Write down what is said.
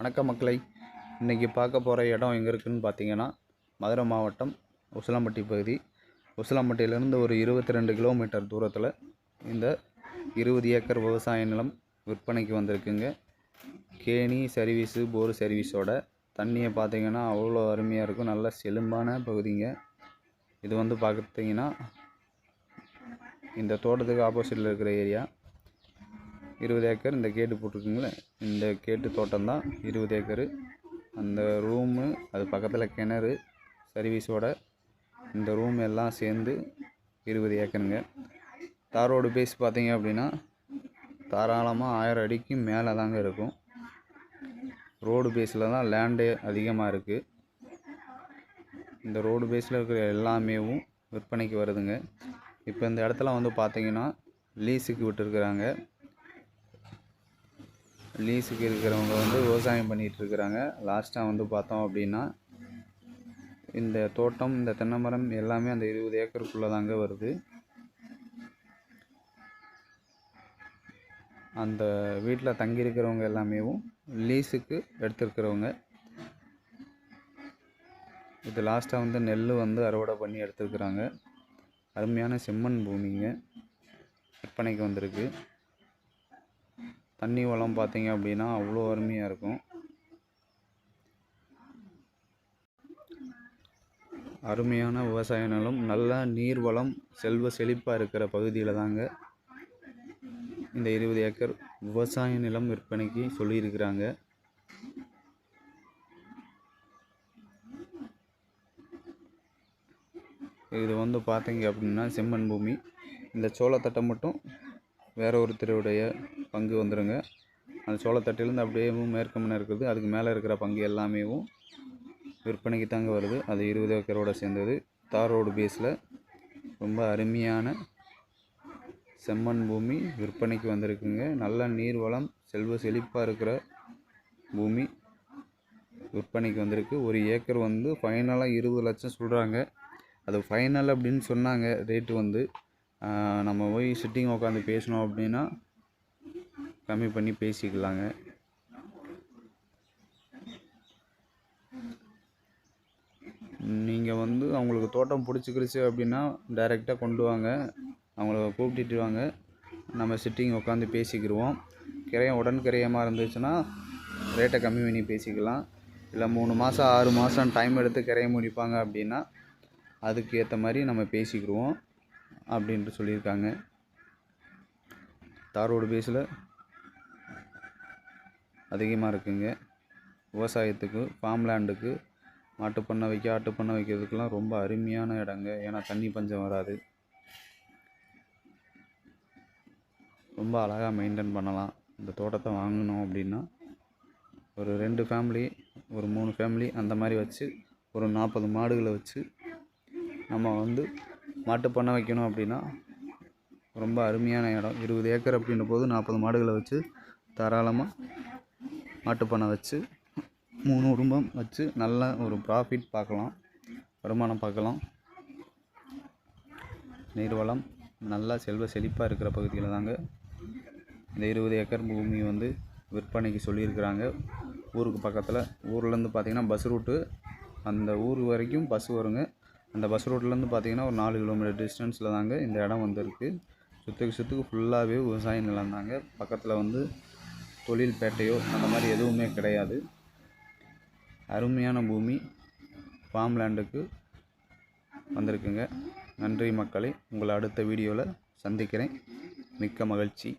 வணக்கம் மக்களை. இன்றைக்கி பார்க்க போகிற இடம் எங்கே இருக்குதுன்னு பார்த்தீங்கன்னா மதுரை மாவட்டம் உசிலம்பட்டி பகுதி. உசிலம்பட்டியிலேருந்து ஒரு இருபத்தி ரெண்டு கிலோமீட்டர் தூரத்தில் இந்த இருபது ஏக்கர் விவசாய நிலம் விற்பனைக்கு வந்திருக்குங்க. கேணி சர்வீஸு போர் சர்வீஸோட தண்ணியை பார்த்தீங்கன்னா அவ்வளோ அருமையாக இருக்கும். நல்ல செழும்பான பகுதிங்க. இது வந்து பார்த்தீங்கன்னா இந்த தோட்டத்துக்கு ஆப்போசிட்டில் இருக்கிற ஏரியா இருபது ஏக்கர் இந்த கேட்டு போட்டிருக்குங்களே இந்த கேட்டு தோட்டம் தான் இருபது ஏக்கரு. அந்த ரூமு அது பக்கத்தில் கிணறு சர்வீஸோட இந்த ரூம் எல்லாம் சேர்ந்து இருபது ஏக்கருங்க. தார் ரோடு பேஸ் பார்த்தீங்க அப்படின்னா தாராளமாக ஆயிரம் அடிக்கு மேலே தாங்க இருக்கும் ரோடு பேஸில் தான் லேண்டு அதிகமாக இருக்குது இந்த ரோடு பேஸில் இருக்கிற எல்லாமேவும் விற்பனைக்கு வருதுங்க. இப்போ இந்த இடத்துல வந்து பார்த்தீங்கன்னா லீஸுக்கு விட்டுருக்குறாங்க. லீஸுக்கு இருக்கிறவங்க வந்து விவசாயம் பண்ணிகிட்டு இருக்கிறாங்க லாஸ்ட்டாக வந்து பார்த்தோம் அப்படின்னா இந்த தோட்டம் இந்த தென்னை மரம் எல்லாமே அந்த இருபது ஏக்கருக்குள்ளே தாங்க வருது. அந்த வீட்டில் தங்கியிருக்கிறவங்க எல்லாமேவும் லீஸுக்கு எடுத்துருக்கிறவங்க. இது லாஸ்ட்டாக வந்து நெல் வந்து அறுவடை பண்ணி எடுத்துருக்குறாங்க. அருமையான செம்மண் பூமிங்க. விற்பனைக்கு வந்திருக்கு. தண்ணி வளம் பார்த்தீங்க அப்படின்னா அவ்வளோ அருமையாக இருக்கும். அருமையான விவசாய நிலம் நல்ல நீர் வளம் செல்வ செழிப்பாக இருக்கிற பகுதியில் தாங்க இந்த இருபது ஏக்கர் விவசாய நிலம் விற்பனைக்கு சொல்லியிருக்கிறாங்க. இது வந்து பார்த்தீங்க அப்படின்னா செம்மண் பூமி. இந்த சோளத்தட்டை மட்டும் வேற ஒருத்தருடைய பங்கு வந்துடுங்க அந்த சோளத்தட்டிலேருந்து அப்படியே மேற்கு முன்னே இருக்குது. அதுக்கு மேலே இருக்கிற பங்கு எல்லாமேவும் விற்பனைக்கு தாங்க வருது. அது இருபது ஏக்கரோட சேர்ந்தது. தார் ரோடு பேஸில் ரொம்ப அருமையான செம்மண் பூமி விற்பனைக்கு வந்திருக்குங்க. நல்ல நீர் வளம் செல்வ செழிப்பாக இருக்கிற பூமி விற்பனைக்கு வந்திருக்கு. ஒரு ஏக்கர் வந்து ஃபைனலாக இருபது லட்சம் சொல்கிறாங்க அது ஃபைனல் அப்படின்னு சொன்னாங்க. ரேட்டு வந்து நம்ம போய் சிட்டிங் உட்காந்து பேசினோம் அப்படின்னா கம்மி பண்ணி பேசிக்கலாங்க. நீங்கள் வந்து அவங்களுக்கு தோட்டம் பிடிச்சிக்கிடுச்சு அப்படின்னா டைரெக்டாக கொண்டு வாங்க. அவங்கள கூப்பிட்டுட்டு வாங்க. நம்ம சிட்டிங் உட்காந்து பேசிக்கிடுவோம் கிரையம் உடன் கிரையமாக இருந்துச்சுன்னா ரேட்டை கம்மி பண்ணி பேசிக்கலாம். இல்லை மூணு மாதம் ஆறு மாதம் டைம் எடுத்து கிரையம் முடிப்பாங்க அப்படின்னா அதுக்கு ஏற்ற மாதிரி நம்ம பேசிக்கிடுவோம் அப்படின்ட்டு சொல்லியிருக்காங்க. தார் ரோடு பேஸில் அதிகமாக இருக்குங்க. விவசாயத்துக்கு ஃபார்ம் லேண்டுக்கு மாட்டு பண்ணை வைக்க ஆட்டு பண்ணை வைக்கிறதுக்கெலாம் ரொம்ப அருமையான இடங்க. ஏன்னா தண்ணி பஞ்சம் வராது. ரொம்ப அழகாக மெயின்டைன் பண்ணலாம். இந்த தோட்டத்தை வாங்கினோம் அப்படின்னா ஒரு ரெண்டு ஃபேமிலி ஒரு மூணு ஃபேமிலி அந்த மாதிரி வச்சு ஒரு நாற்பது மாடுகளை வச்சு நம்ம வந்து மாட்டு பண்ணை வைக்கணும் அப்படின்னா ரொம்ப அருமையான இடம். இருபது ஏக்கர் அப்படின்ற போது நாற்பது மாடுகளை வச்சு தாராளமாக மாட்டுப்பண்ணை வச்சு மூணு குடும்பம் வச்சு நல்ல ஒரு ப்ராஃபிட் பார்க்கலாம். வருமானம் பார்க்கலாம். நீர்வளம் நல்லா செல்வ செழிப்பாக இருக்கிற பகுதியில் தாங்க. இந்த இருபது ஏக்கர் பூமி வந்து விற்பனைக்கு சொல்லியிருக்கிறாங்க. ஊருக்கு பக்கத்தில் ஊர்லேருந்து பார்த்திங்கன்னா பஸ் ரூட்டு அந்த ஊர் வரைக்கும் பஸ் வருங்க. அந்த பஸ் ரோட்லேருந்து பார்த்திங்கன்னா ஒரு நாலு கிலோமீட்டர் டிஸ்டன்ஸில் தாங்க இந்த இடம் வந்திருக்கு. சுற்றுக்கு சுற்றுக்கு ஃபுல்லாகவே விவசாய நிலம் தாங்க. பக்கத்தில் வந்து தொழில் பேட்டையோ அந்த மாதிரி எதுவுமே கிடையாது. அருமையான பூமி ஃபார்ம் லேண்டுக்கு வந்திருக்குங்க. நன்றி மக்களை. உங்களை அடுத்த வீடியோவில் சந்திக்கிறேன். மிக்க மகிழ்ச்சி.